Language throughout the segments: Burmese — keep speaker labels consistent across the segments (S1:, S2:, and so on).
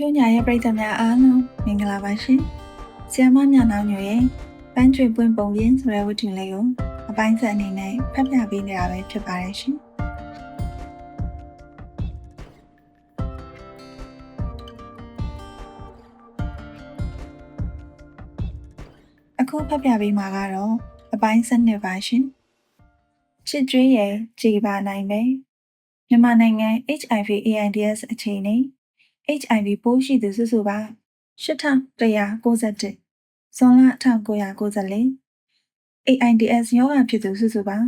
S1: ပြောညာရဲ့ပရိသတ်များအားလုံးမင်္ဂလာပါရှင်။ဆီယမမြနောင်ညွရဲ့ပန်းချွေပွင့်ပုံပြင်ဆိုတဲ့ဝတ္ထုလေးကိုအပိုင်းဆက်အနေနဲ့ဖတ်ပြပေးနေတာပဲဖြစ်ပါတယ်ရှင်။အခုဖတ်ပြပေးမှာကတော့အပိုင်းဆက်နှစ်ပါရှင်။ချစ်ကျွေးရဲ့ကြည်ပါနိုင်ပဲမြန်မာနိုင်ငံ HIV AIDS အခြေအနေ HIV ပိုးရှိသူစုစုပေါင်း8191ဇွန်လ1994 AIDS ရောဂါဖြစ်သူစုစုပေါင်း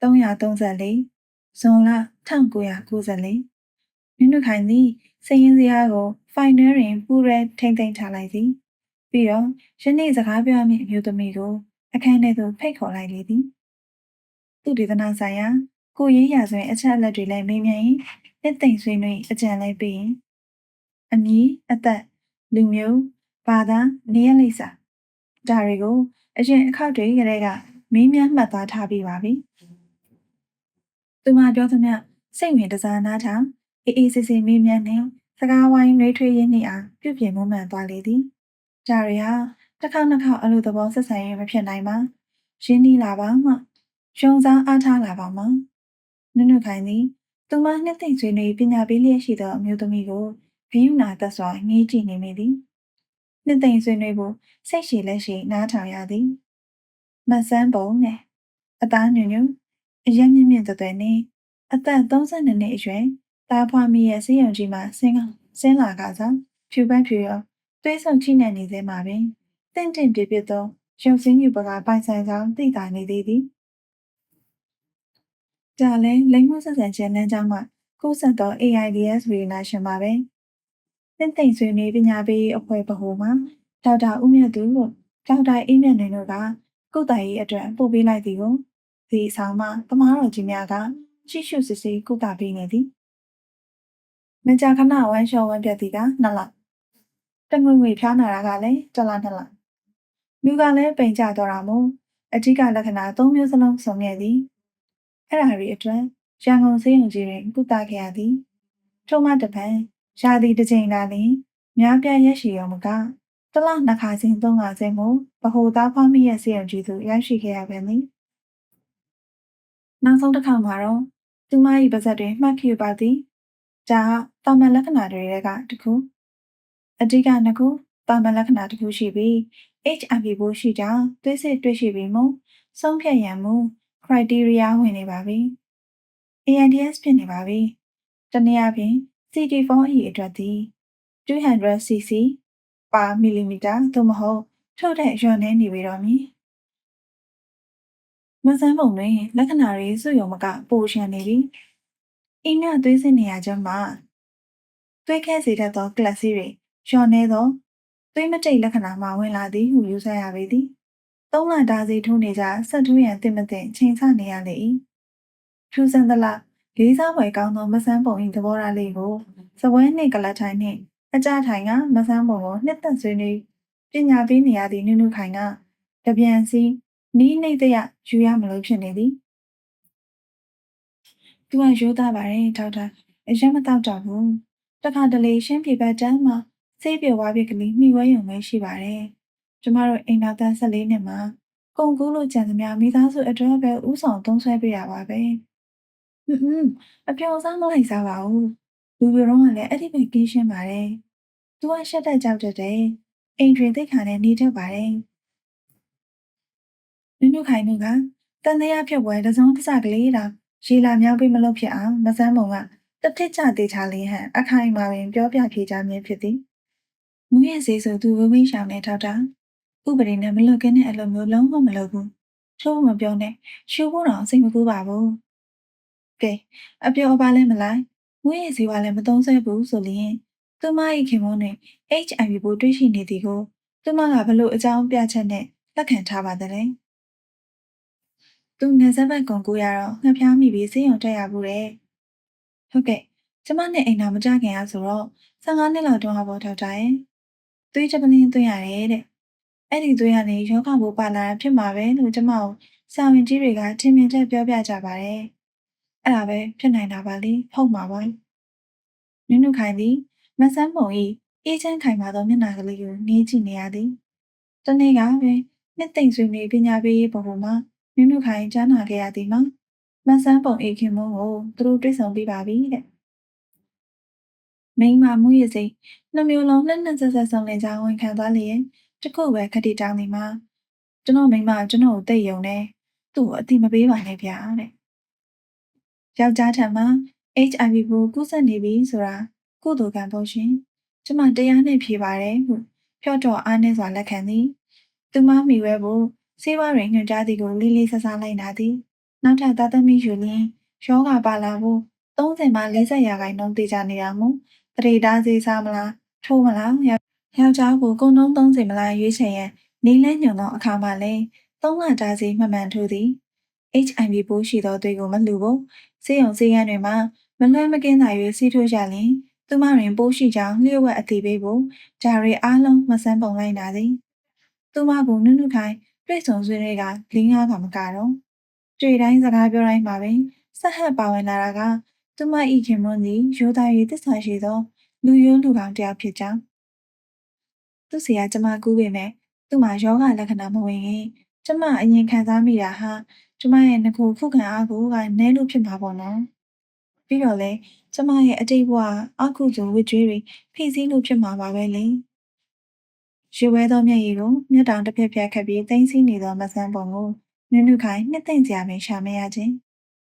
S1: 334ဇွန်လ1994မြနုခိုင်သည်စည်ရင်စရာကို final တွင်ပူရဲထိမ့်သိမ်းထားလိုက်သည်ပြီးတော့ယနေ့စကားပြောမည့်အမျိုးသမီးကို အခန်းထဲသို့ဖိတ်ခေါ်လိုက်လေသည်သူဒေသနာဆိုင်ရာကိုရေးရာဆိုရင်အချက်အလက်တွေလည်းမေးမြန်းရင်နှစ်သိမ့်ဆွေးနွေးအကြံလည်းပေးရင် အမည်အသက်လူမျိုးဘာသာနေရာလိပ်စာဒါတွေကိုအရင်အခောက်တွေကလေးကမင်းများမှတ်သားထားပြီးပါပြီ။သူမပြောသမျှစိတ်ဝင်တစားနားထောင်အေးအေးဆေးဆေးမင်းများနဲ့စကားဝိုင်းနှွေးထွေးရင်းနေအောင်ပြုပြင်မှုမှန်သွားလေသည်။ဒါတွေဟာတစ်ခေါက်နှစ်ခေါက်အလိုသဘောဆက်ဆံရေးမဖြစ်နိုင်ပါ။ရင်းနှီးလာပါမှရုံစားအားထားလာပါမှနုနုခိုင်သည်သူမနှစ်သိမ့်ဆွေးနွေးပညာပေးလျက်ရှိသောအမျိုးသမီးကို ဂယုဏသက်စွာငေးကြည့်နေမိသည်နှစ်သိမ့်ဆွေးနွေးဖို့စိတ်ရှိလက်ရှိနားထောင်ရသည်မဆန်းပုံနဲ့အသားညွညွအရက်မြင့်မြင့်သွဲ့နဲ့အသက်32နှစ်အရွယ်တားဖွားမိရဲ့ဆေးရုံကြီးမှာဆင်းကဆင်းလာကစားဖြူပန်းဖြူရောသွေးဆုံချိနေနေသေးမှာပင်တင့်တင့်ပြပြသောရုပ်စင်းယူပကပိုင်ဆိုင်ကြောင်းသိတာနေသေးသည်ဒါလည်းလိမ့်မှုဆက်ဆံခြင်းလမ်းကြောင်းမှကုသသော AIDS ဝေဒနာရှင်ပါ ပဲ။တင့်သိမ့်ဆွေးနွေးပညာပေးအဖွဲ့ဗဟိုမှာဒေါက်တာဦးမြတ်သူတို့ဒေါက်တာအေးမြတ်နိုင်တို့ကကုသရေးအတွက်ပို့ပေးလိုက်သည်ကိုဒီအဆောင်မှာတမားတော်ကြီးများကရှိရှုစစ်စစ်ကုသပေးနေသည်။မကြာခဏဝမ်းလျှော်ဝမ်းပြတ်သည်ကနှစ်လတငွေငွေဖျားနာတာကလည်းတစ်လနှစ်လလူကလည်းပိန်ကြတော့တာမို့အဓိကလက္ခဏာ၃မျိုးစလုံးစုံခဲ့သည်အဲ့ဒါတွေအတွက်ရန်ကုန်စေးရုံကြီးတွင်ကုသခဲ့ရသည်ထို့မှတပံ ရာသီတစ်ချိန်လာလျင်များပြားရက်ရှိရုံမကတလနှစ်ခါစဉ်သုံးခါစဉ်မို့ဗဟိုသားဖွားမိရဲ့စေရုံကြီးသို့ရောက်ရှိခဲ့ရပြန်သည်နောက်ဆုံးတစ်ခါမှာတော့သူမ၏ပါဇက်တွင်မှတ်ခဲ့ပါသည်ဒါတာမန်လက္ခဏာတွေကတခုအဓိကနှစ်ခုတာမန်လက္ခဏာတစ်ခုရှိပြီး HIV ပိုးရှိကြောင်းသွေးစစ်တွေ့ရှိပြီးမှဆုံးဖြတ်ရန်မူ criteria ဝင်နေပါပြီ။ AIDS ဖြစ်နေပါပြီ။တနည်းအားဖြင့် CD4 အရေအတွက်သည် 200cc per millimeter သို့မဟုတ်ထို့ထက်လျော့နည်းနေပြီတော့မည်။မဆန်းပုံတွင်လက္ခဏာတွေစုယုံမကပိုရှန်နေပြီ။အင်းမြသွေးစစ်နေရခြင်းမှာသွေးခဲစေတတ်သောကလပ်စီတွေလျော့နေသောသွေးမတိတ်လက္ခဏာမှဝင်လာသည်ဟုယူဆရပေသည်။သုံးလတားစီထိုးနေကြဆက်ထူးရန်တင်မတင်ချိန်ဆနေရလေ၏။ထူးဆန်းသလား လေးစားဖွယ်ကောင်းသောမဆန်းပုံ၏သဘောထားလေးကိုစပွဲနှင့်ကလတ်ထိုင်နှင့်အကြထိုင်ကမဆန်းပုံကိုနှစ်သက်ဆွေးနွေးပညာပေးနေရသည့်နုနုခိုင်ကတပြန်စီနီးနေတရယူရမလို့ဖြစ်နေသည်သူကရိုးသားပါတယ်ထောက်တာအရင်မတော့တော့ဘူးတခါတလေရှင်းပြေပတ်တန်းမှာစိတ်ပြေဝါးပြကလေးမိဝဲရုံပဲရှိပါတယ်ကျမတို့အိမ်နောက်တန်း14နှစ်မှာကုံကူးလို့ကြံသမျှမိသားစုအတွက်ပဲဥဆောင်သုံးဆွဲပေးရပါပဲ ဟွန်းဟွန်းအပြောစားမလိုက်စားပါဘူးလူပြတော့ကလည်းအဲ့ဒီပဲကင်းရှင်းပါတယ်သူကရှက်တက်ကြောက်တတ်တယ်အိမ်တွင်သိခါနဲ့နေတတ်ပါတယ်နုနုခိုင်နုကတန်တရားဖြစ်ပွဲတစုံတစကလေးတောင်ရေလာမြောက်ပြီးမလို့ဖြစ်အောင်မစမ်းပုံကတထစ်ချသေးချလေးဟန်အခိုင်အမာပင်ပြောပြဖြေချမင်းဖြစ်သည်မူရဲ့ဈေးဆိုသူဝဝင်းရှောင်နေထောက်တာဥပဒေနဲ့မလွတ်ကင်းတဲ့အလိုမျိုးလုံးဝမလုပ်ဘူးချိုးမပြောနဲ့ရှူဖို့တော့စိတ်မကူပါဘူး ကဲအပြောပါလဲမလားမူရဲ့ဈေးကလည်းမသုံးဆဲဘူးဆိုရင်သူမ၏ခင်မုန်းတွင် HIV ပိုးတွေ့ရှိနေသည်ကိုသူမကဘလို့အကြောင်းပြချက်နဲ့လက်ခံထားပါသလဲသူငယ်စက်ဘက်ကွန်ကူရတော့ငှက်ဖျားမိပြီးစေးရုံတက်ရဘူးတဲ့ဟုတ်ကဲ့ကျမနဲ့အိမ်တော်မကြခင်ရဆိုတော့15နှစ်လောက်တုန်းကပေါ်ထောက်တာရဲ့သွေးချက်ပလင်းသွင်းရတယ်တဲ့အဲ့ဒီသွေးကနေယောဂဘိုးပါလာတာဖြစ်မှာပဲလို့ကျမကိုဆာဝင်ကြီးတွေကထင်မြင်ချက်ပြောပြကြပါတယ် အဲ့ဒါပဲဖြစ်နိုင်တာပါလေဟုတ်မှာပါနုနုခိုင်သည်မဆန်းပုံဤအေးချမ်းခိုင်မာသောမျက်နှာကလေးကိုငေးကြည့်နေရသည်တနေ့ကပဲနှစ်သိမ့်ဆွေနေပညာပေးရေးဘုံမှာနုနုခိုင်ကြားနာခဲ့ရသည်မှာမဆန်းပုံအေးခင်မုန်းကိုသူတို့တွေ့ဆုံပြီးပါပြီတဲ့မိန်းမမှုရစိနှမျိုးလုံးလက်နဲ့ဆက်ဆက်ဆောင်လင်ကြောင်းဝန်ခံသွားလျင်တခုပဲခတိတောင်းဒီမှာကျွန်တော်မိန်းမကျွန်တော်ကိုတိတ်ယုံနေသူ့ကိုအတိမပေးပါနဲ့ဗျာတဲ့ ယောက်ျားထံမှာ HIV ကိုကူးစက်နေပြီဆိုတာကုသိုလ်ကံဖို့ရှင်ကျမတရားနဲ့ဖြေပါတယ်ဟုဖြော့တော့အားနဲ့စွာလက်ခံသည်သူမမိဝဲဖို့စေဝါရင်ညွှန်ကြားသည်ကိုလေးလေးဆဆလိုက်နာသည်နောက်ထပ်သားသမီးယူလင်းယောဂပါလာဖို့30မှ40ရာခိုင်နှုန်းတည်ကြနေတာမို့တရေသားစေးစားမလားထိုးမလားယောက်ျားကိုကုံနှုံး30မလားရွေးချယ်ရန်နေလဲညွန်သောအခါမှလည်းသုံးလတာစီမှန်မှန်ထိုးသည် HIV ပိုးရှိသောသွေးကိုမလှူဖို့စေယုံစေရန်တွေမှာမလွှဲမကင်းသာ၍စီးထိုးကြလျင်သူမတွင်ပိုးရှိကြောင်းလျှို့ဝှက်အသိပေးဖို့ဂျာရီအားလုံးမဆန်းပုံလိုက်နာသည်သူမကိုနုနုခိုင်တွေ့ဆုံဆွေးနွေးကလင်းကားကမကတော့တွေ့တိုင်းစကားပြောတိုင်းမှာပင်ဆက်ဟပ်ပါဝင်လာတာကသူမဤခင်မွန်းသည်ရိုးသား၍တစ္ဆာရှိသောလူရိုးလူကောင်တစ်ယောက်ဖြစ်ကြောင်းသူစီကကျမကူးပေမဲ့သူ့မှာယောဂလက္ခဏာမဝင်ရင်ကျမအရင်ခံစားမိတာဟာ ကျမရဲ့ငကိုခုခံအားကိုကနဲလို့ဖြစ်မှာပေါ့နော်ပြီးတော့လေကျမရဲ့အတိတ်ဘဝအခုဆိုဝစ်ကြွေးတွေဖိစီးလို့ဖြစ်မှာပါပဲလေရွှေဝဲသောမျက်ရည်ကိုမျက်တောင်တစ်ဖက်ဖက်ခတ်ပြီးတင်းစီးနေသောမဆန်းပုံကိုနုနုခိုင်နှစ်သိမ့်စရာပင်ရှာမရခြင်း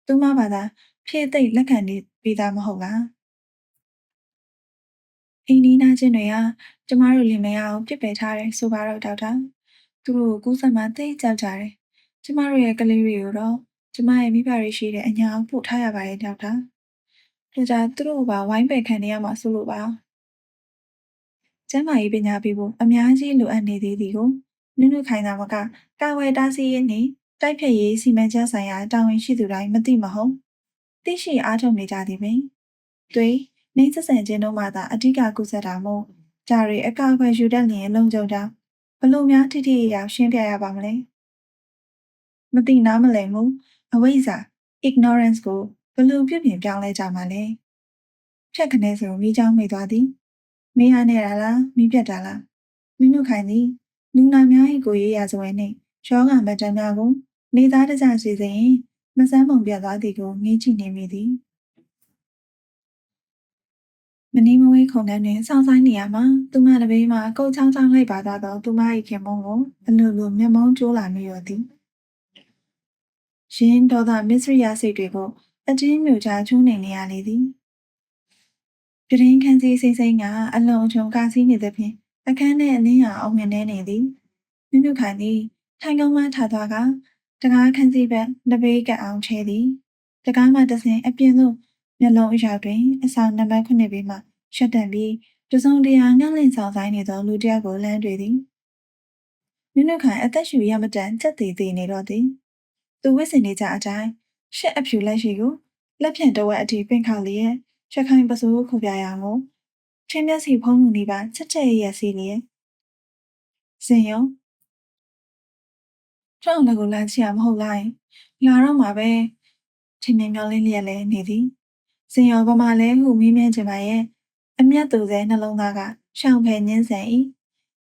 S1: သူမဘာသာဖြည့်သိမ့်လက်ခံနေပြီးသားမဟုတ်လားအိန္ဒိနာချင်းတွေဟာကျမတို့လင်မယားကိုပြစ်ပယ်ထားတယ်ဆိုပါတော့ဒေါက်တာသူတို့ကိုကူးစက်မှသိကြောက်ကြတယ် ကျမတို့ရဲ့ကလေးတွေကိုတော့ကျမရဲ့မိဘတွေရှိတဲ့အညာအောင်ပို့ထားရပါတယ်ဒေါက်တာဒါကြောင့်သူတို့ကဝိုင်းပယ်ခံနေရမှာဆိုလို့ပါကျမ်းမာရေးပညာပေးဖို့အများကြီးလိုအပ်နေသေးသည်ကိုနုနုခိုင်သာမကကာဝယ်တားဆီးရေးနှင့်တိုက်ဖြတ်ရေးစီမံချက်ဆိုင်ရာတာဝန်ရှိသူတိုင်းမသိမဟုတ်သိရှိအားထုတ်နေကြသည်ပင်တွေနေဆက်ဆန်ခြင်းတို့မှသာအဓိကကုသတာမို့ဂျာရီအကောက်ခွဲယူတတ်လျင်လုံခြုံကြောင်းဘလို့များထိထိရောက်ရှင်းပြရပါမလဲ မသိနားမလည်မှုအဝိဇ္ဇာ ignorance ကိုဘလို့ပြုပြင်ပြောင်းလဲကြမှာလဲဖြက်ခနဲဆိုမိချောင်းမိသွားသည်မင်းရနေတာလားမိပြတ်တာလားမိနုခိုင်သည်လူနာများ၏ကိုရေးရာဇဝဲနှင့်ရောဂါမတန်များကိုနေသားတကြစီစဉ်မစမ်းပုံပြသွားသည်ကိုငေးကြည့်နေမိသည်မနီမဝေးခုံခန်းတွင်စောင့်ဆိုင်နေရမှာသူမတပေးမှကုတ်ချောင်းချောင်းလိုက်ပါသွားသောသူမ၏ခင်မုန်းကိုအလိုလိုမျက်မှောင်းကျိုးလာမိရသည်။ ရှင်ဒေါသမစ္စရိယစိတ်တွေကိုအချင်းမျိုးချချုံးနေနေရလေသည်ပြတင်းခန်းစည်းစိမ့်စိမ့်ကအလုံးချုံကားစည်းနေသည်ဖြင့်အခန်းထဲအလင်းရောင်အောင်မြင်နေနေသည်မြမြခိုင်သည်ထိုင်ကုန်းမှထားသွားကတကားခန်းစည်းဘက်တပေးကအောင်ချဲသည်တကားမှတဆင်အပြင်သို့မျက်လုံးအရောက်တွင်အဆောင်နံပါတ်9ဘေးမှရှက်တန်ပြီးတစုံတရာငှက်လင့်ဆောင်ဆိုင်နေသောလူတစ်ယောက်ကိုလမ်းတွေ့သည်မြမြခိုင်အသက်ရှူရမတန်ကြက်သေးသေးနေတော့သည် သူဝစ်စင်နေကြအတိုင်းရှက်အဖြူလက်ရှိကိုလက်ဖြင့်တဝက်အထိပင့်ခောက်လျက်ချက်ခိုင်ပစိုးခုပြရအောင်ကိုချင်းမျက်စီဖုံးမှုနေပါချက်ချက်ရရစီလျက်စင်ယုံကျောင်းလည်းကိုလမ်းချရမဟုတ်လားလာတော့မှာပဲချင်းမြင်မျောလင်းလျက်လည်းနေသည်စင်ရောဗမာလဲဟုမေးမြန်းချင်ပါရဲ့အမျက်သူစဲနှလုံးသားကရှောင်ဖယ်ညင်းဆန်၏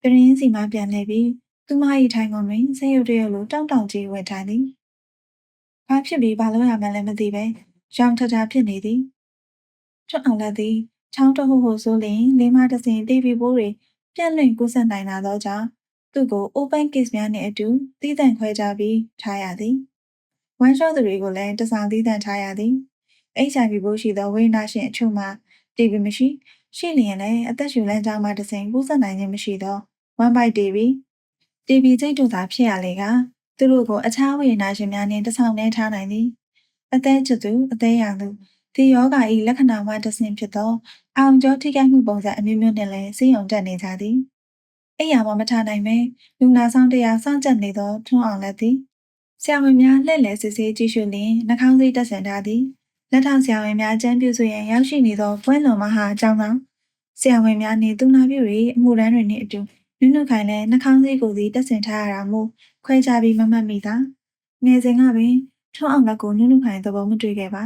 S1: ပရင်းစီမှပြန်လှည့်ပြီးသူမ၏ထိုင်ကုန်တွင်ဆေးရုပ်တရုပ်လိုတောင့်တောင့်ကြီးဝင်ထိုင်သည် ဘာဖြစ်ပြီးဘာလို့ရမှန်းလည်းမသိပဲရောင်ထထဖြစ်နေသည်ချွတ်အောင်လက်သည်ချောင်းတဟုဟုဆိုလျင်လေးမတစ်စင်တီဗီပိုးတွေပြန့်လွင့်ကူးစက်နိုင်လာသောကြောင့်သူ့ကို open case များနှင့်အတူတည်တံ့ခွဲကြပြီးထားရသည်ဝမ်းလျှောသူတွေကိုလည်းတဆောင်တည်တံ့ထားရသည် HIV ပိုးရှိသောဝိညာဉ်ရှင်အချို့မှာတီဗီမရှိရှိလျင်လည်းအသက်ရှူလမ်းကြောင်းမှတစ်စင်ကူးစက်နိုင်ခြင်းမရှိသော one byte TV TV စိတ်တို့သာဖြစ်ရလေက သူတို့ကိုအခြားဝေဒနာရှင်များနှင့်တဆောင်နေထားနိုင်သည်အသက်ကျွသူအသေးရောင်သူဒီယောဂါ၏လက္ခဏာမှတစ်ဆင့်ဖြစ်သောအောင်ကျော်ထိခိုက်မှုပုံစံအမျိုးမျိုးနဲ့လည်းစိတ်ယုံတက်နေကြသည်အိယာမမထားနိုင်ပဲလူနာဆောင်တရားစောင့်ကြပ်နေသောထွန်းအောင်လက်သည်ဆရာဝန်များလှည့်လည်စစ်ဆေးကြည့်ရှုလျင်နှာခေါင်းစည်းတက်ဆင်ထားသည်လက်ထောက်ဆရာဝန်များအကြံပြုဆိုရင်ရောက်ရှိနေသောပွဲလွန်မဟာအကြောင်းကြောင့်ဆရာဝန်များနှင့်သူနာပြုတွေအမှုရန်တွေနှင့်အတူနုနုခိုင်လည်းနှာခေါင်းစည်းကိုစီတက်ဆင်ထားရတာမို့ ခွဲခြားပြီးမမှတ်မိတာငယ်စဉ်ကပင်ထွန်းအောင်လက်ကိုနုနုခိုင်သဘောမတွေ့ခဲ့ပါ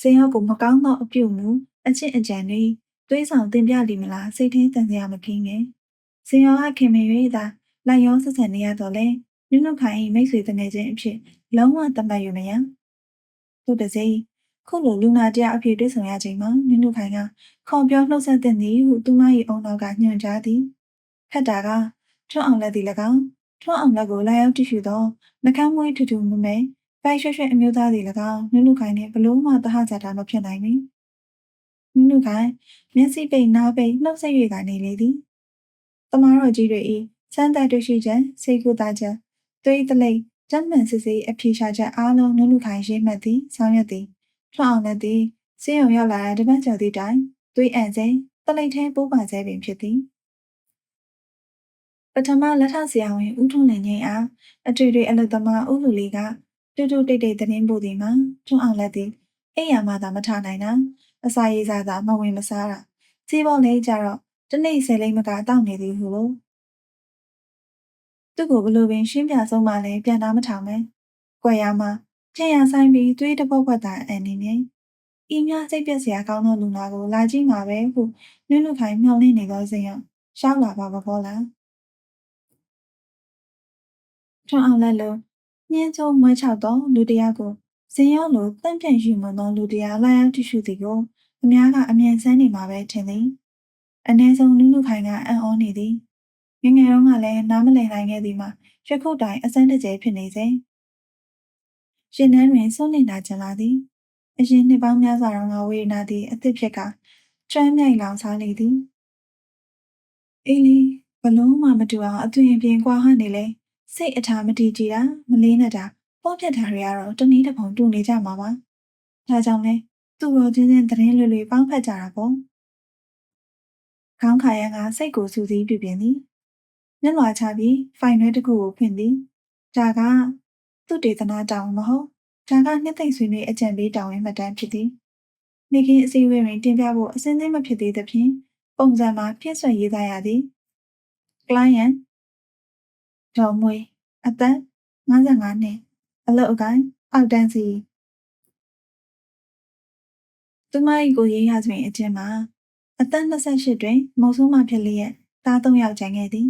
S1: စင်ရောကိုမကောင်းသောအပြုတ်မှုအချစ်အကြံတွေသွေးဆောင်တင်ပြလိမလားစိတ်ထင်းတန်စရာမကင်းငယ်စင်ရောကခင်မင်၍သာလိုက်ရောဆက်ဆံနေရတော့လေနုနုခိုင်၏မိတ်ဆွေတငယ်ချင်းအဖြစ်လုံးဝတတ်မှတ်ယူမရသူတစိခုလိုလူနာတရားအဖြစ်တွေ့ဆုံရချိန်မှာနုနုခိုင်ကခေါ်ပြောနှုတ်ဆက်တဲ့နေဟုသူမ၏အုံနောက်ကညွှန်ကြားသည်ခက်တာကထွန်းအောင်လက်သည်၎င်း ထွန်းအောင်လက်ကိုလာရောက်တည်ရှိသောနှကမ်းမွေးထူထူမမဲပိုက်ရွှဲရွှဲအမျိုးသားသည်၎င်းနုနုခိုင်နှင့်ဘလို့မှတဟကြတာမဖြစ်နိုင်ပေနုနုခိုင်မျက်စိပိတ်နားပိတ်နှုတ်ဆက်၍ကနေလေသည်တမားတော်ကြီးတွေ၏စမ်းသပ်တွေ့ရှိချက်စိတ်ကူတာချက်သွေးတလိပ်တမ်းမှန်စစ်စစ်အဖြေရှာချက်အားလုံးနုနုခိုင်ရေးမှတ်သည်ဆောင်ရွက်သည်ထွန်းအောင်လက်သည်စေယုံရောက်လာတဲ့တပတ်ကျော်သည့်တိုင်သွေးအန်စိတလိပ်ထဲပိုးပါစေပင်ဖြစ်သည်ပ ထမလက်ထဆရာဝန်ဦးထွန်းလင်ငင်းအားအတွေ့တွေအလုသမားဦးလူလေးကတူတူတိတ်တိတ်သတင်းပို့သည်မှာထွန်းအောင်လက်သည်အိယာမှသာမထနိုင်တာအစာရေးစားသာမဝင်မစားတာစီးပေါ်လေးကြတော့တနေ့ဆယ်လိမ့်မကတောက်နေသည်ဟုလို့သူ့ကိုဘလို့ပင်ရှင်းပြဆုံးမှလည်းပြန်သားမထောင်ပဲ။ကြွယ်ရမှာထင်ရဆိုင်ပြီးသွေးတပုတ်ပွက်တာအနေနဲ့ဤများစိတ်ပြက်စရာကောင်းသောလူနာကိုလာကြည့်မှာပဲဟုနုနုခိုင်မျှော်လင့်နေသောစဉ်ရောက်ရှောက်လာပါဘောလား။ ထွန်းအောင်လက်လုံးညင်းချုံမွဲချောက်သောလူတယောက်ကိုဇင်ရောက်လိုတန့်ပြန်ယူမသောလူတယောက်လာရောက်တ िश ူသည်ကိုအများကအမြင်ဆန်းနေမှာပဲထင်သည်။အ ਨੇ ဆုံးနုနုခိုင်ကအံ့ဩနေသည်။ငငယ်တုန်းကလည်းနားမလည်နိုင်ခဲ့သည်မှာယခုတိုင်အစမ်းတကျဖြစ်နေစေ။ရှင်နှန်းတွင်ဆုံးနေတာကျင်လာသည်။အရင်နှစ်ပေါင်းများစွာတော့ငါဝေဒနာသည်အသစ်ဖြစ်ကကျွမ်းမြိုက်လောင်စားလေသည်။အေးလီဘလုံးမှမတူအောင်အသွင်ပြင်ကွာဟနေလေ စိတ်အထာမတည်ကြည်တာမလေးနဲ့တာပေါ့ပြတ်တာတွေကတော့တနည်းတစ်ပုံတူနေကြမှာပါ။ဒါကြောင့်လဲသူ့ရောချင်းချင်းသတင်းလွယ်လွယ်ပေါင်းဖက်ကြတာပေါ့။ခေါင်းခါရန်ကစိတ်ကိုစူးစီးပြပြင်သည်။မျက်လွှာချပြီးဖိုင်ရွဲတစ်ခုကိုဖွင့်သည်။ဒါကသူ့ဒေသနာတောင်းမဟုတ်။ဒါကနှစ်သိမ့်ဆွေးနွေးအကြံပေးတောင်းဝင်မှတ်တမ်းဖြစ်သည်။နေကင်းအစည်းအဝေးတွင်တင်ပြဖို့အစင်းသိမ့်မဖြစ်သေးသဖြင့်ပုံစံမှာပြည့်စွက်ရေးသားရသည်။ client ဒေါ်မွေအသက်55နှစ်အလုပ်အကိုင်းအောက်တန်းစီသူမ၏ကိုရေးရတွင်အကျဉ်းမှာအသက်28တွင်မုံဆိုးမှဖြစ်လျက်သား၃ယောက်ကျန်ခဲ့သည်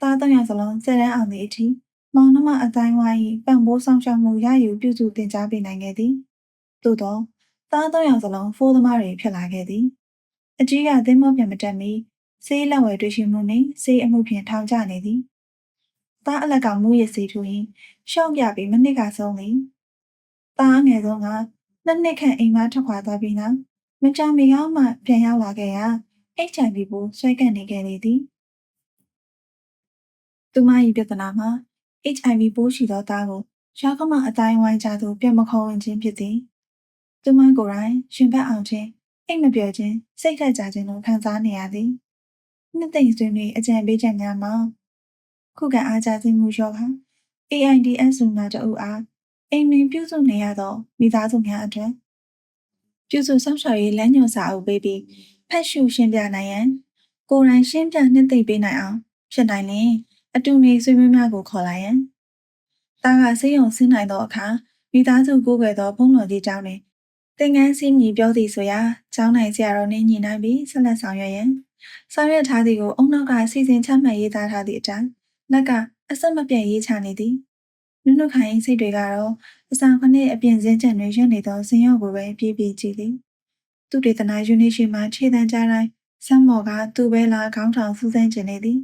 S1: သား၃ယောက်စလုံးစက်ရန်အောင်သည့်အထိမောင်နှမအတိုင်းဝိုင်း၏ပံ့ပိုးဆောင်ရှောက်မှုရယူပြုစုတင် जा ပေးနိုင်ခဲ့သည်သို့သောသား၃ယောက်စလုံးဖိုးသမားတွေဖြစ်လာခဲ့သည်အကြီးကသင်းမောပြန်မတက်မီစေးလက်ဝဲတွေ့ရှိမှုနှင့်စေးအမှုဖြင့်ထောင်ကျနေသည် သားအလက်ကမူရစီထူရင်ရှောက်ပြပြီးမနစ်ကဆုံးသည်သားငယ်ဆုံးကနှစ်နှစ်ခန့်အိမ်မထွက်ခွာသွားပြီးနောက်မကြမီရောက်မှပြန်ရောက်လာခဲ့ရာ HIV ပိုးဆွဲကပ်နေခဲ့လေသည်သူမ၏ပြဿနာမှာ HIV ပိုးရှိသောသားကိုရှားကမအတိုင်းဝိုင်းကြသို့ပြန်မခေါ်ဝင်ခြင်းဖြစ်သည်သူမကိုယ်တိုင်ရှင်ဘက်အောင်ခြင်းအိတ်မပြောခြင်းစိတ်ထက်ကြခြင်းတို့ခံစားနေရသည်နှစ်သိမ့်ဆွေးနွေးအကြံပေးချက်များမှာ ခုခံအားကျသိမှုရောပါ AIDS လူနာတို့အားအိမ်တွင်ပြုစုနေရသောမိသားစုများအတွက်ပြုစုဆောင်ရွက်ရေးလမ်းညွှန်စာအုပ်ပေးပြီးဖတ်ရှုရှင်းပြနိုင်ရန်ကိုယ်တိုင်ရှင်းပြနှစ်သိမ့်ပေးနိုင်အောင်ဖြစ်နိုင်လျှင်အတူနေဆွေးနွေးများကိုခေါ်လာရန်တာကစေးရုံဆင်းနိုင်သောအခါမိသားစုကိုယ်ွယ်သောဘုန်းတော်ကြီးကျောင်းတွင်သင်ငန်းစီမည်ပြောသည်ဆိုရာကျောင်းနိုင်ဆရာတော်နှင့်ညီနိုင်ပြီးဆက်လက်ဆောင်ရွက်ရန်ဆောင်ရွက်ထားသည်ကိုအုံနောက်ကစီစဉ်ချမှတ်ရေးသားထားသည့်အတိုင်း လက်ကအဆက်မပြတ်ရေးချနေသည်နုနုခိုင်စိတ်တွေကတော့အစာခနဲ့အပြင်စင်းချက်တွေရွနေသောဇင်ရော့ကိုပဲပြေးပြေးကြည့်သည်သူဒေသနာယူနီရှိမှခြေတန်းကြားတိုင်းဆမ်းမော်ကသူ့ပဲလာခေါင်းထောင်စူးစမ်းကျင်နေသည်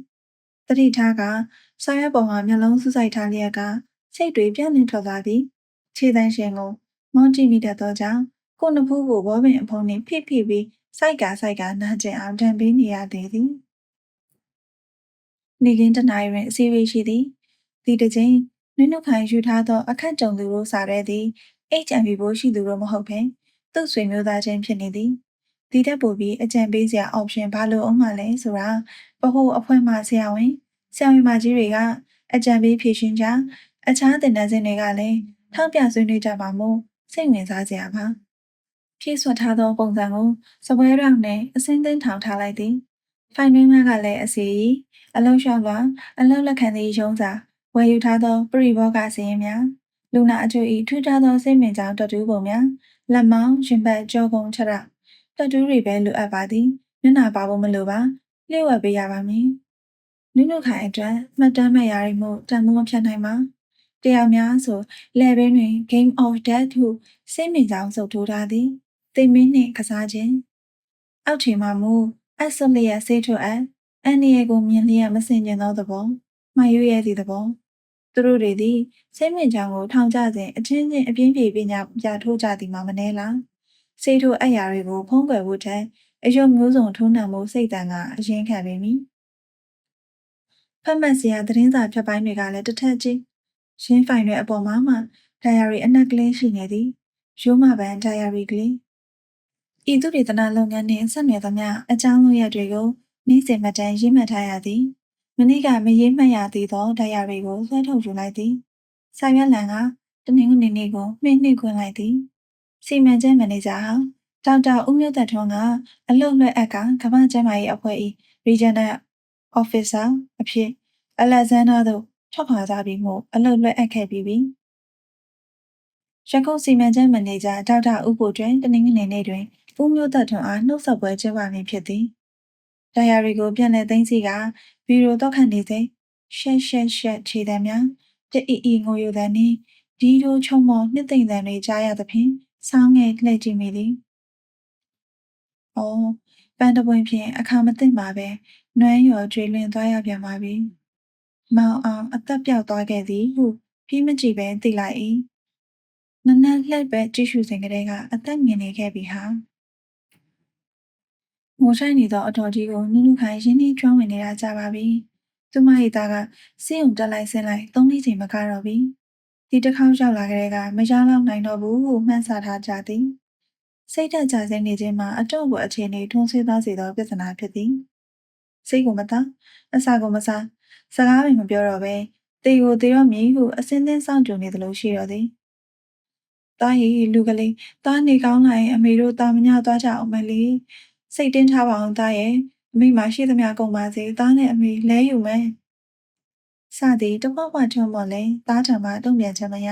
S1: တတိထားကဆောင်ရွက်ပေါ်မှာမျက်လုံးစူးစိုက်ထားလျက်ကစိတ်တွေပြန့်နှံ့ထွက်သွားပြီးခြေတန်းရှင်ကိုမောင်းကြည့်မိတတ်သောကြောင့်ကိုနှစ်ဖူးကိုဘောပင်အဖုံးနှင့်ဖိဖိပြီးစိုက်ကစိုက်ကနာကျင်အောင်တံပေးနေရသေးသည် နေကင်းတနာရီတွင်အစည်းအဝေးရှိသည်ဒီတစ်ချိန်နွေနှုတ်ခိုင်ယူထားသော အခက်ကြုံသူတို့စားတဲ့သည် HIV ဘိုးရှိသူတို့မဟုတ်ဘဲသူ့ဆွေမျိုးသားချင်းဖြစ်နေသည်ဒီတက်ပို့ပြီးအကြံပေးစရာ option ဘာလို့အောင်မှလဲဆိုတာပဟိုအဖွဲ့မှဆရာဝန်ဆရာဝန်မကြီးတွေကအကြံပေးဖြည့်ရှင်းကြအခြားတင်နန်းစင်တွေကလည်းထောက်ပြဆွေးနွေးကြပါမို့စိတ်ဝင်စားစရာပါဖြည့်ဆွတ်ထားသောပုံစံကိုစပွဲရောင်နဲ့အစင်းသိမ်းထောင်ထားလိုက်သည် ဖိုင်တွင်းများကလည်းအစီအလုံးလျှောက်လွှာအလုံးလက်ခံသည့်ရုံးစာဝယ်ယူထားသောပရိဘောဂစည်ရင်များလူနာအချို့၏ထူးခြားသောစိတ်ဝင်ကြောင်းတတူးပုံများလက်မောင်းရင်ဘတ်ကြောကုံချရတတူးတွေပဲလိုအပ်ပါသည်မျက်နှာပါဖို့မလိုပါလျှို့ဝှက်ပေးရပါမည်နုနုခိုင်အတွက်မှတ်တမ်းမဲ့ရည်မှုတန်ဖိုးမဖြတ်နိုင်ပါတယောက်များဆို level တွင် game of death ဟုစိတ်မြင်ကြောင်းစုပ်ထိုးထားသည်သိမင်းနှင့်ကစားခြင်းအောက်ခြေမှမူ အဆုလျက်ဆေးထွတ်အပ်အန်ဒီယေကိုမြင်လျက်မစင်ကျင်သောသဘောမှရွရဲသည့်သဘောသူတို့တွေသည်စိတ်မြင့်ချောင်းကိုထောင်ကျစဉ်အချင်းချင်းအပြင်းပြေပညာပြထိုးကြသည်မှာမနှဲလားစိတ်ထိုးအပ်ရာတွေကိုဖုံးကွယ်ဖို့ထက်အယုံမျိုးစုံထိုးနှံမှုစိတ်တန်ကအရင်ခံပေမည်ဖတ်မှတ်စရာသတင်းစာဖြတ်ပိုင်းတွေကလည်းတစ်ထက်ကြီးရှင်းဖိုင်တွေအပေါ်မှာမှဒိုင်ယာရီအနက်ကလေးရှိနေသည်ရိုးမပန်းဒိုင်ယာရီကလေး ဤသူတွေတနာလုပ်ငန်းနှင့်ဆက်နွယ်သမျှအကြောင်းလုပ်ရတွေကိုနေ့စဉ်မတန်ရေးမှတ်ထားရသည်မနေ့ကမရေးမှတ်ရသေးသောဒိုင်ယာရီကိုဆွဲထုတ်ယူလိုက်သည်ဆာရွက်လန်ကတနင်္ဂနွေနေ့ကိုမှင်းနှိပ်ခွင့်လိုက်သည်စီမံချက်မန်နေဂျာဟာဒေါက်တာဦးမျိုးသက်ထွန်းကအလုပ်လွှဲအပ်ကကမ္ဘာ့ကျန်းမာရေးအဖွဲ့၏ Regional Officer အဖြစ်အလက်ဇန်နာသို့ထွက်ခွာကြပြီးမှအလုပ်လွှဲအပ်ခဲ့ပြီးပြီ။ရကုန်းစီမံချက်မန်နေဂျာဒေါက်တာဦးကိုတွင်တနင်္ဂနွေနေ့တွင် ဦးမျိုးသက်ထွန်းအားနှုတ်ဆက်ပွဲကျင်းပမည်ဖြစ်သည်။ဒိုင်ယာရီကိုပြန်လည်သိမ်းဆည်းကဘီရိုတော့ခန့်နေစဉ်ရှက်ရှက်ရှက်ခြေတံများတအီအီငိုယိုတန်နှင့်ဒီတို့ချုံမောနှစ်သိမ့်တန်တွေကြားရသဖြင့်ဆောင်းငယ်လှည့်ကြည့်မိသည်။အော်ပန်းတပွင့်ဖြင့်အခါမသိပါပဲနွမ်းရော်ကျွေလွင်သွားရပြန်ပါပြီ။မောင်အောင်အသက်ပြောက်သွားခဲ့သည်ဟုပြီးမကြည့်ပဲသိလိုက်၏။နနက်လှည့်ပဲကြည့်ရှုစဉ်ကတည်းကအသက်ငင်နေခဲ့ပြီဟာ။ ငိုဆိုင်နေသောအတော်ကြီးကိုနုနုခိုင်ရင်းနှီးကျွမ်းဝင်နေတာကြပါပြီ။သူမ၏သားကစေးုံတက်လိုက်ဆင်းလိုက်သုံးလေးချိန်မကတော့ပြီ။ဒီတစ်ခေါက်ရောက်လာကြတဲ့ကမရလောက်နိုင်တော့ဘူးဟုမှန်းဆထားကြသည်။စိတ်တက်ကြဆင်းနေခြင်းမှာအတော့ကိုအခြေအနေထုံးဆွေးသွားစေသောပြဿနာဖြစ်သည်။စိတ်ကိုမသားအစာကိုမစားစကားပင်မပြောတော့ပဲတေကိုတေတော့မြည်ဟုအစင်းသင်းဆောင်ကြုံနေသလိုရှိတော့သည်။တားရီလူကလေးတားနေကောင်းလာရင်အမေတို့တာမညသွားကြအောင်မလေး စိတ်တင်းထားပါအောင်တားရဲ့အမေမရှိသမျှကုန်ပါစေတားနဲ့အမေလဲယူမယ်။စသည်တပောက်ပွားထုံးပေါ်လဲတားထံမှတုံ့ပြန်ချက်မရ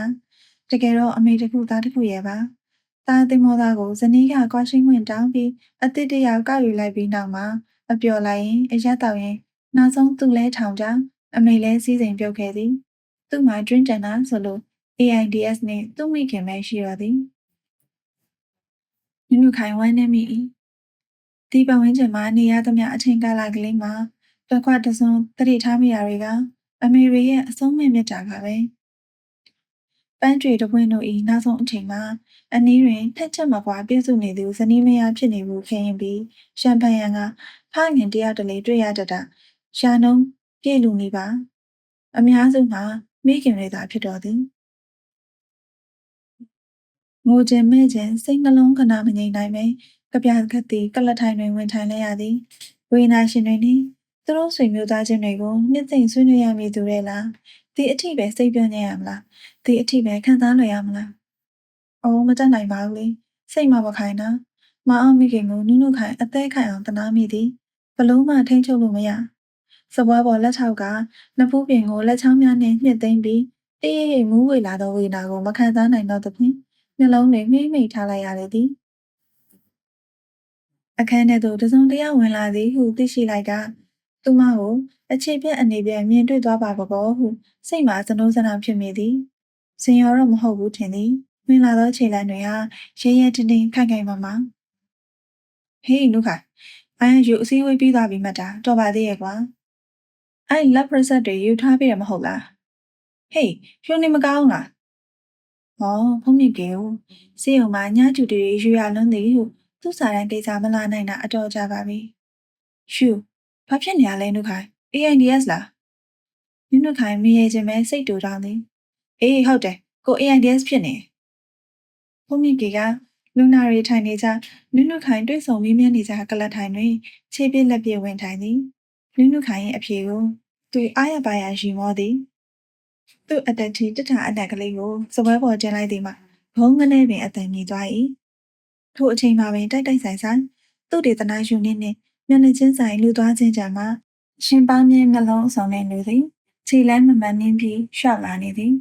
S1: တကယ်တော့အမေတခုသားတခုရဲ့ပါ။တားသိမောသားကိုဇနီးကကွာရှင်းဝင်တောင်းပြီးအစ်စ်တယောက်ကောက်ယူလိုက်ပြီးနောက်မှာအပျော်လိုက်ရင်အရက်တောက်ရင်နောက်ဆုံးသူ့လဲထောင်ကြအမေလဲစည်းစိမ်ပြုတ်ခဲ့သည်သူ့မှာ drink တန်တာဆိုလို့ AIDS နဲ့သူ့မိခင်ပဲရှိရသည်နုနုခိုင်ဝမ်းနေမိ၏ ဒီပဝင်းကျင်မှာနေရသမျှအချိန်ကာလကလေးမှာတွက်ခွတစုံတတိထားမိရာတွေကအမေရိရဲ့အဆုံးမဲ့မြတ်တာကပဲပန်းတွေတပွင့်တို့ဤနောက်ဆုံးအချိန်မှာအနည်းတွင်ထက်ချက်မကွာပြည့်စုံနေသူဇနီးမယားဖြစ်နေမှုခရင်ပြီးရှမ်ပန်ယန်ကဖခင်တယောက်တလေတွေ့ရတတ်တာရှာနှုံးပြည့်လူနေပါအများစုမှာမိခင်တွေသာဖြစ်တော်သည်ငိုခြင်းမဲ့ခြင်းစိတ်နှလုံးခဏမငြိမ်နိုင်ပဲ ကြပြကက်တီကလထိုင်တွင်ဝင်ထိုင်လဲရသည်ဝိညာရှင်တွေနှင့်သူတို့ဆွေမျိုးသားချင်းတွေကိုနှစ်သိမ့်ဆွေးနွေးရမည်သူတွေလားဒီအထိပဲစိတ်ပြည့်နေရမလားဒီအထိပဲခံစားလွယ်ရမလားအော်မတတ်နိုင်ပါဘူးလေစိတ်မမခိုင်နာမအောင်မိခင်ကိုနုနုခိုင်အသေးခိုင်အောင်တနာမိသည်ဘလုံးမထိန်ချုပ်လို့မရစပွဲပေါ်လက်ထောက်ကနဖူးပြင်ကိုလက်ချောင်းများနဲ့ညှစ်သိမ်းပြီးအေးအေးမူးဝေလာသောဝေနာကိုမခံစားနိုင်တော့သဖြင့်နှလုံးတွေမှိမ့်မိတ်ထားလိုက်ရလေသည် အခန်းထဲသို့တစုံတယောက်ဝင်လာသည်ဟုသိရှိလိုက်ကသူမကိုအခြေပြက်အနေပြက်မြင်တွေ့သွားပါကောဟုစိတ်မှာစနှုံးစနာဖြစ်မိသည်စင်ရောတော့မဟုတ်ဘူးထင်သည်ဝင်လာသောခြေလမ်းတွေဟာရဲရဲတင်းတင်းခိုင်ခိုင်မာမာဟေးနုခါအိုင်ယူအစည်းအဝေးပြီးသွားပြီမှတ်တာတော်ပါသေးရဲ့ကွာအဲ့လက်ပရက်ဆက်တွေယူထားပြီးရမဟုတ်လားဟေးယူနေမကောင်းလားဟောဖုံးမြင့်ကေဦးစေယုံမှာညကျူတွေယူရလွန်းသည်ဟု သူ့စာတန်းကိစ္စမလာနိုင်တာအတော်ကြပါပြီရှူဘာဖြစ်နေရလဲနုခိုင် AIDS လားနုနုခိုင်မရေခြင်းပဲစိတ်တူတောင်းသည်အေးဟုတ်တယ်ကို AIDS ဖြစ်နေဖုံးမြင့်ကေကလူနာရီထိုင်နေကြနုနုခိုင်တွေ့ဆုံမေးမြန်းနေကြကလတ်ထိုင်တွင်ခြေပြက်လက်ပြဝင်ထိုင်သည်နုနုခိုင်ရဲ့အဖြေကိုသူအားရပါရရီမောသည်သူ့အတက်တီတထအနက်ကလေးကိုစပွဲပေါ်တင်လိုက်သည်မှာဘုံကနေပင်အသံမြည်သွား၏ ထို့အချိန်မှာပင်တိုက်တိုက်ဆိုင်ဆိုင်သူ့ဒေသနာယူနေနှင့်မျက်နှာချင်းဆိုင်လူသွားခြင်းကြမှာရှင်ပေါင်းမြင်းနှလုံးအဆောင်နဲ့လူသည်ခြေလမ်းမမှန်နှင်းပြီးရှောက်လာနေသည်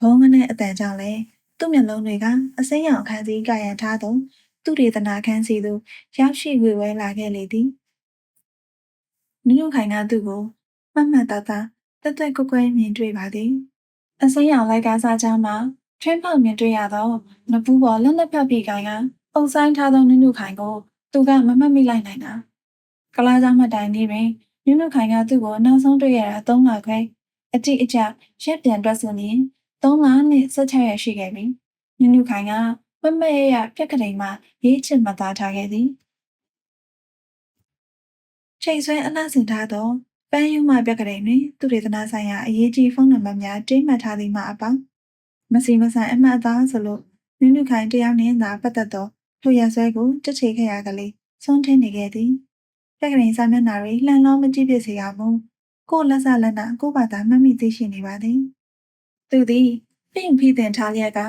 S1: ဘုံကနေအတန်ကြောင့်လည်းသူ့မျက်လုံးတွေကအစိမ်းရောင်ခန်းစည်းကာရန်ထားသောသူတေသနာခန်းစီသို့ရောက်ရှိဝေဝဲလာခဲ့လေသည်နုနုခိုင်ကသူ့ကိုမှတ်မှတ်သားသားတက်တက်ကွက်ကွက်မြင်တွေ့ပါသည်အစိမ်းရောင်လိုက်ကားစားကြောင်းမှာ ထွင်းပေါက်မြင်တွေ့ရသောနဘူးပေါ်လက်လက်ဖက်ပြေကိုင်ကအုံဆိုင်ထားသောနုနုခိုင်ကို သူကမမှတ်မိလိုက်နိုင်တာကလာကြောင်းမတိုင်နေတွင်နုနုခိုင်ကသူ့ကိုနောက်ဆုံးတွေ့ရတာ၃လခွဲအတိအကျရက်ပြန်တွက်ဆိုရင်၃လနဲ့၁၆ရက်ရှိခဲ့ပြီနုနုခိုင်ကမမရရပြက်ကလေးမှာရေးချစ်မှတ်သားထားခဲ့သည်ချိန်ဆွဲအလှဆင်ထားသောပန်းယူမပြက်ကလေးတွင်သူဒေသနာဆိုင်ရာအရေးကြီးဖုန်းနံပါတ်များတိမှတ်ထားသည်မှာအပေါင်း မစီမဆိုင်အမှတ်အသားဆိုလို့နုနုခိုင်တယောက်နှင့်သာပတ်သက်သောထိုရဆွဲကိုတက်ချေခဲ့ရကလေးဆုံးထင်းနေခဲ့သည်ပြက်ကလေးစာမျက်နှာတွေလှန်လောင်းမကြည့်ဖြစ်စေရမူကိုယ်လက်စလက်နာကိုယ်ဘာသာမှတ်မိသိရှိနေပါသည်သူသည်ပြင်ဖိတင်ထားလျက်က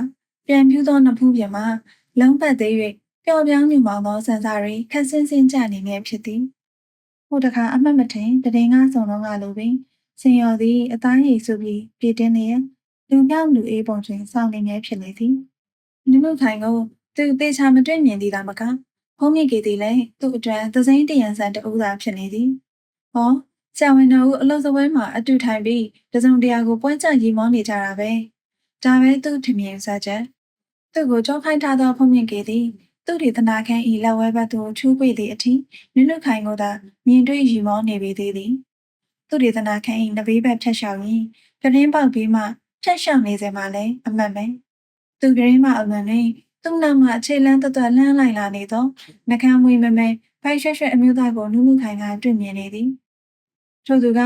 S1: ပြန်ပြူသောနှစ်ဖူးပြင်မှာလုံးပတ်သေး၍ပျော်ပြောင်းညူမောင်သောဆန်စာတွေခက်ဆင်းဆင်းကျနေမြဲဖြစ်သည်ဟိုတခါအမှတ်မထင်တည်ငါဆောင်တော့ကလိုပင်စင်ရော်သည်အသားရည်စုပြီးပြည့်တင်းလျက် လူမြောက်လူအေးပုံတွင်စောင့်နေမြဲဖြစ်လေသည်လူမှုခိုင်ကိုသူသေချာမတွေ့မြင်သေးတာမကဖုံးမြင့်ကေသည်လည်းသူ့အတွက်သစိမ်းတရံဆန်တူသာဖြစ်နေသည်ဟောဆရာဝန်တော်ဦးအလုပ်စပွဲမှာအတူထိုင်ပြီးတစုံတရာကိုပွဲချရီမောနေကြတာပဲဒါပဲသူ့ထင်မြင်စားချက်သူ့ကိုကြောခိုင်းထားသောဖုံးမြင့်ကေသည်သူ့ဒီသနာခန်းဤလက်ဝဲဘက်သို့ချူးပွေသည့်အထိနုနုခိုင်ကိုသာမြင်တွေ့ရီမောနေပေသေးသည်သူ့ဒီသနာခန်းဤနဘေးဘက်ဖြတ်လျှောက်ရင်းပြတင်းပေါက်ပြီးမှ ဖြတ်လျှောက်နေစေမှလည်းအမှန်ပဲသူပြင်းမှအလွန်တွင်သူ့နောက်မှအခြေလန်းတသက်လန်းလိုက်လာနေသောနှကမ်းမွေးမမဲဖိုက်ရွှဲရွှဲအမျိုးသားကိုနုနုခိုင်ကတွေ့မြင်နေသည်ထို့သူက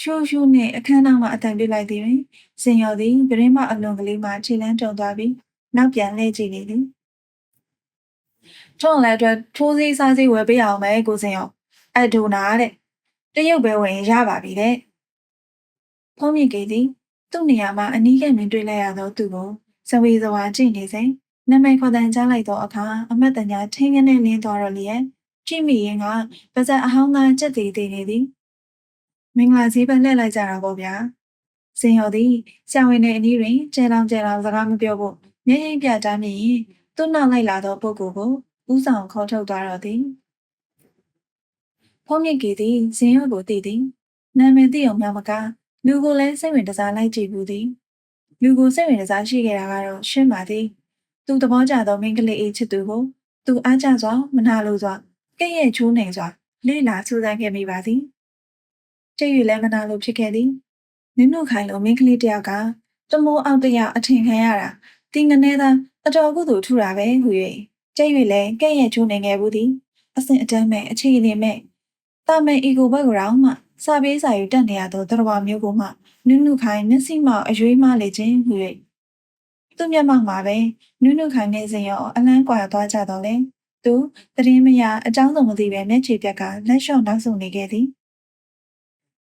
S1: ရှူးရှူးနှင့်အခန်းနောက်မှအတန်ပြလိုက်သည်တွင်စင်ရော်သည်ပြင်းမှအလွန်ကလေးမှခြေလန်းတုံသွားပြီးနောက်ပြန်လှည့်ကြည့်နေသည်ထုံးလည်းအတွက်ထိုးစည်းစားစည်းဝယ်ပေးအောင်မယ်ကိုစင်ရောအဒိုနာတဲ့တရုတ်ပဲဝင်ရပါပြီတဲ့ဖုံးမြင့်ကေသည် သူ့နေရာမှာအနီးကပ်မြင်တွေ့လိုက်ရသောသူကိုစဝေစဝါကြည့်နေစဉ်နမိတ်ခေါ်တန်ကြားလိုက်သောအခါအမတ်တညာထင်းကနေလင်းသွားတော့လျက်ကြည့်မိရင်ကပါဇက်အဟောင်းသားကြက်သေးသေးနေသည်မင်္ဂလာစည်းပဲလှည့်လိုက်ကြတာပေါ့ဗျာစင်ရော်သည်ဆံဝင်နေအနီးတွင်ကျဲလောင်ကျဲလောင်စကားမပြောဖို့မျက်ရည်ပြတားမြင်ရင်သူ့နောက်လိုက်လာသောပုဂ္ဂိုလ်ကိုဦးဆောင်ခေါ်ထုတ်သွားတော့သည်ဖုံးမြင့်ကေသည်ဇင်ရွက်ကိုတည်သည်နာမည်သိအောင်များမက လူကိုလည်းစိတ်ဝင်တစားလိုက်ကြည့်ဘူးသည်လူကိုစိတ်ဝင်တစားရှိခဲ့တာကတော့ရှင်းပါသည်သူသဘောကျသောမိန်းကလေးအေးချစ်သူကိုသူအားကျစွာမနာလိုစွာကဲ့ရဲ့ချိုးနေစွာလေးလာစူးစမ်းခဲ့မိပါသည်ကျည့်ရလည်းမနာလိုဖြစ်ခဲ့သည်နင်းနုခိုင်လိုမိန်းကလေးတယောက်ကတမိုးအောက်တရအထင်ခံရတာတင်းငနေသာအတော်ကုသိုလ်ထူတာပဲဟူ၍ကျဲ့၍လည်းကဲ့ရဲ့ချိုးနေခဲ့ဘူးသည်အဆင့်အတန်းမဲ့အခြေအနေမဲ့တာမဲအီကိုဘက်ကောင်မှ စာပေးစာယူတက်နေရသောတရဝမျိုးကိုမှနုနုခိုင်မျက်စိမှအရွေးမှလေခြင်းဟူ၍သူ့မျက်မှောက်မှာပဲနုနုခိုင်နေစဉ်ရောအလန်းကွာသွားကြတော့လေသူတရင်မရအကြောင်းစုံမသိပဲမျက်ခြေပြက်ကလက်လျှော့နောက်ဆုံနေခဲ့သည်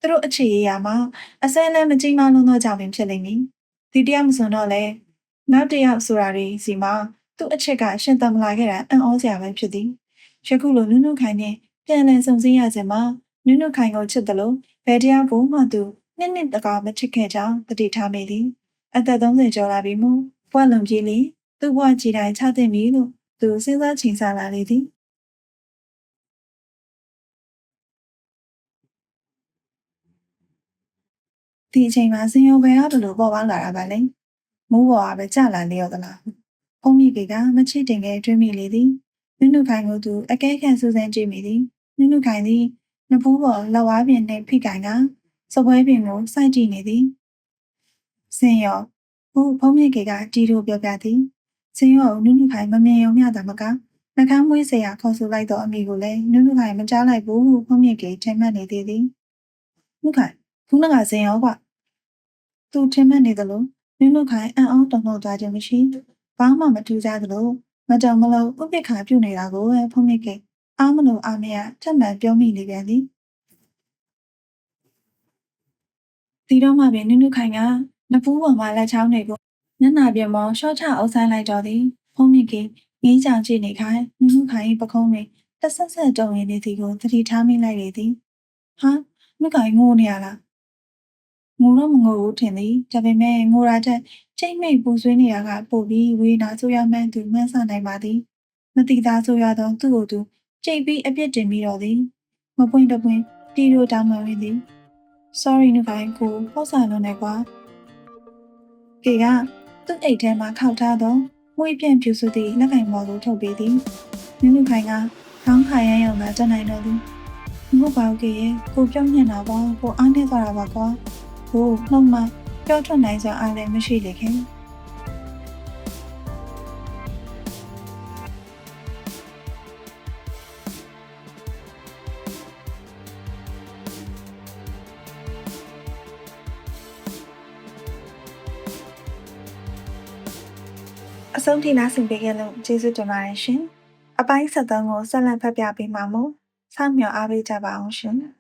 S1: သူတို့အခြေရရာမှာအစဲလည်းမကြည့်မလုံးတော့ကြောင်ပင်ဖြစ်လိမ့်မည်ဒီတရားမစွန်တော့လေနောက်တစ်ယောက်ဆိုတာတွေစီမှာသူ့အချက်ကရှင်သမလာခဲ့တာအံ့ဩစရာပဲဖြစ်သည်ယခုလိုနုနုခိုင်နဲ့ပြန်လည်စုံစည်းရခြင်းမှာ နုနုခိုင်ကိုချစ်တယ်လို့ဘယ်တရားကိုမှသူနှစ်နှစ်တကာမချစ်ခဲ့ကြောင်းတတိထားမိသည်အသက်30ကျော်လာပြီမို့ဘွားလုံကြီးလေသူ့ဘွားကြီးတိုင်းချတဲ့မီလို့သူစဉ်းစားချိန်ဆလာလေသည်ဒီအချိန်မှာစင်ရောဘယ်ကဘလို့ပေါ်ပေါက်လာတာပါလဲမိုးပေါ်ကပဲကြလာလေရောသလားဖုံးမိကေကမချစ်တင်ခဲ့တွင်းမိလေသည်နုနုခိုင်ကိုသူအကဲခန့်စူးစမ်းကြည့်မိသည်နုနုခိုင်သည် နဖူးပေါ်လက်ဝါးပြင်နှင့်ဖိကန်ကစပွဲပင်ကိုစိုက်ကြည့်နေသည်စင်ရောဟိုဖုံးမြင့်ကေကတီတို့ပြောပြသည်စင်ရောနုနုခိုင်မမြင်ရုံမျှတာမကနှကမ်းမွေးစရာခေါ်ဆိုလိုက်သောအမိကိုလည်းနုနုခိုင်မကြားလိုက်ဘူးဟုဖုံးမြင့်ကေချိန်မှတ်နေသေးသည်နုခိုင်ခုနကစင်ရောကသူချိန်မှတ်နေသလိုနုနုခိုင်အံ့ဩတုန်လှုပ်သွားခြင်းမရှိဘာမှမထူးခြားသလိုမတောင်မလို့ဥပိ္ပခါပြုတ်နေတာကိုဖုံးမြင့်ကေ အားမလို့အားမရထပ်မံပြောမိနေပြန်သည်ဒီတော့မှပင်နုနုခိုင်ကနဖူးပေါ်မှာလက်ချောင်းတွေကိုညနာပြင်မောရှော့ချအုပ်ဆိုင်လိုက်တော့သည်ဖုံးမြင့်ကငင်းချောင်ကြည့်နေခိုင်နုနုခိုင်ပခုံးတွင်တဆက်ဆက်တုံရင်းနေသည်ကိုသတိထားမိလိုက်လေသည်ဟာနုခိုင်ငိုနေရလားငိုတော့မငိုဘူးထင်သည်ဒါပေမဲ့ငိုရတဲ့ချိန်မိတ်ပူဆွေးနေရကပို့ပြီးဝေးနာဆိုရမှန်းသူမှန်းဆနိုင်ပါသည်မတိသားဆိုရသောသူ့ကိုယ်သူ ကြိတ်ပြီးအပြစ်တင်ပြီးတော့သည်မပွင့်တပွင့်တီတို့တောင်းပန်ရသည် sorry နုဖိုင်ကိုပေါ့ဆာလုံးနဲ့ကွာကေကသူ့အိတ်ထဲမှာခောက်ထားသောငွေပြန့်ပြူစုသည့်လက်ကင်ဘော်ကိုထုတ်ပေးသည်နုနုဖိုင်ကခေါင်းခါရမ်းရုံသာတက်နိုင်တော့သည်မဟုတ်ပါဘူးကေရဲ့ကိုပြောင်းညံ့တာပါကိုအားနေသွားတာပါကွာဟိုနှုတ်မပြောထွက်နိုင်စရာအားလည်းမရှိလေခင် ဆုံးထိနားဆင်ပေးခဲ့လို့ကျေးဇူးတင်ပါတယ်ရှင်။အပိုင်း73ကိုဆက်လက်ဖတ်ပြပေးမှာမို့စောင့်မျှော်အားပေးကြပါအောင်ရှင်။